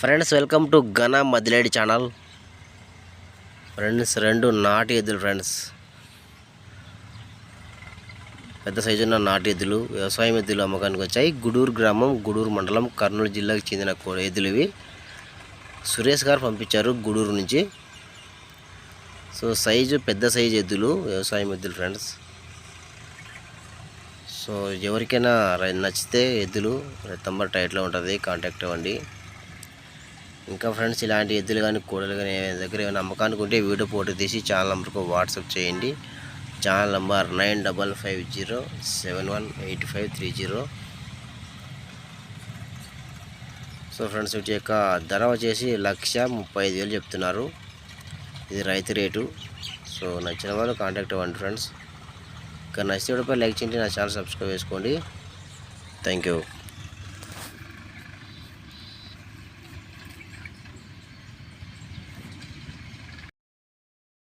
Friends welcome to ఘన మదిలేడి channel. Friends రెండు నాటి ఎద్దులు ఫ్రెండ్స్. పెద్ద సైజు ఉన్న నాటి ఎద్దులు వ్యవసాయం ఎద్దులు అమ్మకానికి వచ్చాయి. గుడూరు గ్రామం గుడూరు మండలం కర్నూలు జిల్లాకు చెందిన ఎద్దులు ఇవి. సురేష్ గారు పంపించారు గుడూరు నుంచి. సో సైజు పెద్ద సైజు ఎద్దులు వ్యవసాయం ఎద్దులు ఫ్రెండ్స్. సో ఎవరికైనా నచ్చితే ఎద్దులు తమ్మ టైట్లో ఉంటుంది కాంటాక్ట్ అవ్వండి. ఇంకా ఫ్రెండ్స్ ఇలాంటి ఎద్దులు కానీ కోడలు కానీ దగ్గర ఏమైనా అమ్మకానికి ఉంటే వీడియో ఫోటో తీసి ఛానల్ నెంబర్కు వాట్సాప్ చేయండి. Channel number nine double five zero seven one eight five three zero. So friends వీటి యొక్క ధర వచ్చేసి లక్ష ముప్పై ఐదు వేలు చెప్తున్నారు. ఇది రైతు రేటు. సో నచ్చిన వాళ్ళు కాంటాక్ట్ అవ్వండి ఫ్రెండ్స్. ఇక్కడ నచ్చితే లైక్ చేయండి నా ఛానల్ సబ్స్క్రైబ్ చేసుకోండి. Thank you.